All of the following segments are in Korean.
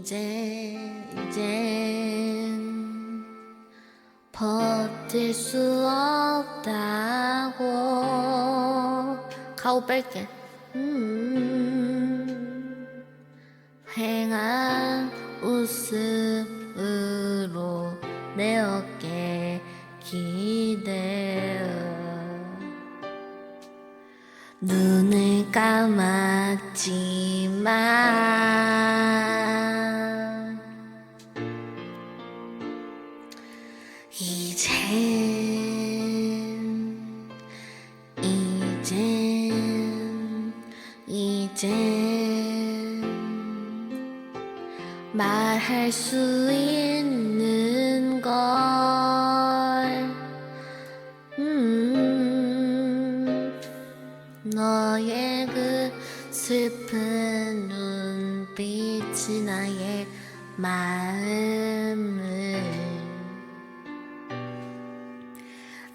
이제 이젠 버틸 수 없다고. 가오 뺄게. 음, 휑한 웃음으로 내 어깨 기대어. 눈을 감았지만 말할 수 있는 걸 음, 너의 그 슬픈 눈빛이 나의 마음을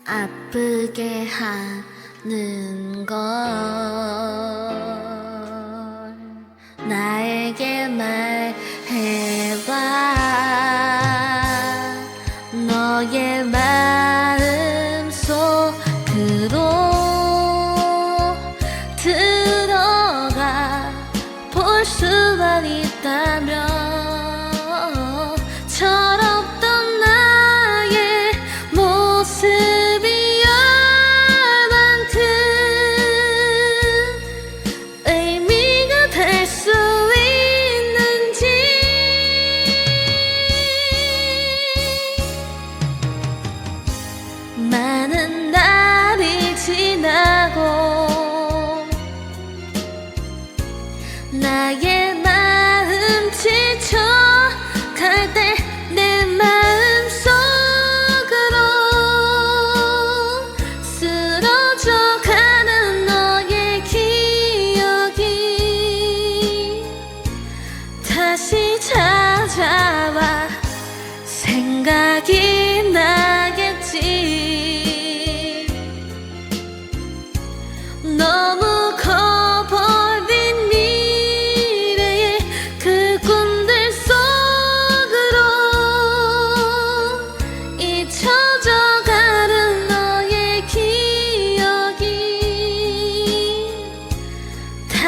아프게 하는 걸 나에게 말해봐. 너의 마음 속으로 들어가 볼 수만 있다면 철없던 나의 모습 나의 마음 지쳐 갈 때 내 마음 속으로 쓰러져 가는 너의 기억이 다시 찾아와 생각이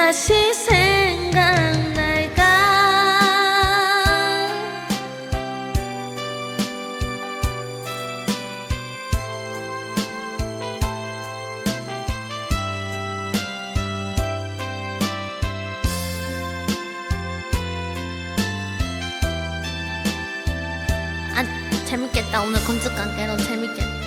다시 생각날까? 아 재밌겠다. 오늘 건축관 깨러 재밌겠다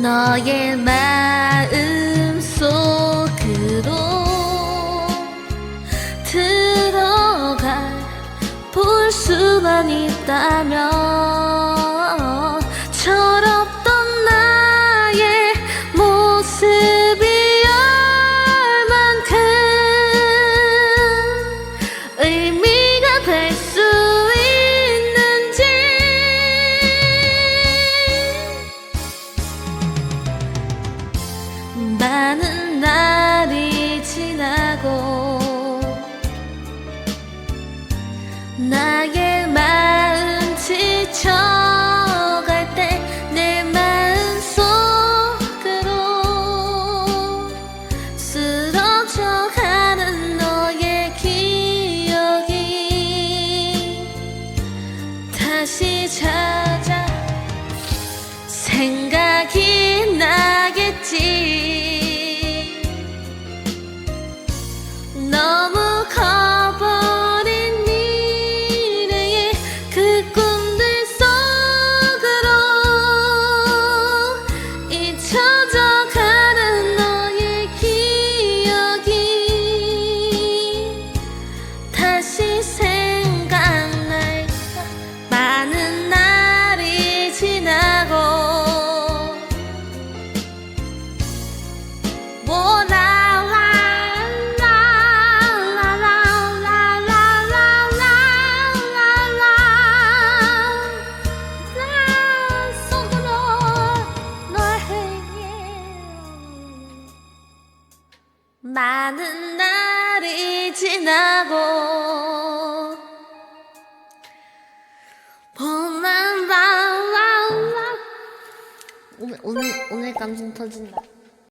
너의 마음 속으로 들어가 볼 수만 있다면 나의 마음 지쳐갈 때 내 마음 속으로 쓰러져 가는 너의 기억이 다시 찾아 생각이 나겠지 오늘 오늘 감성 터진다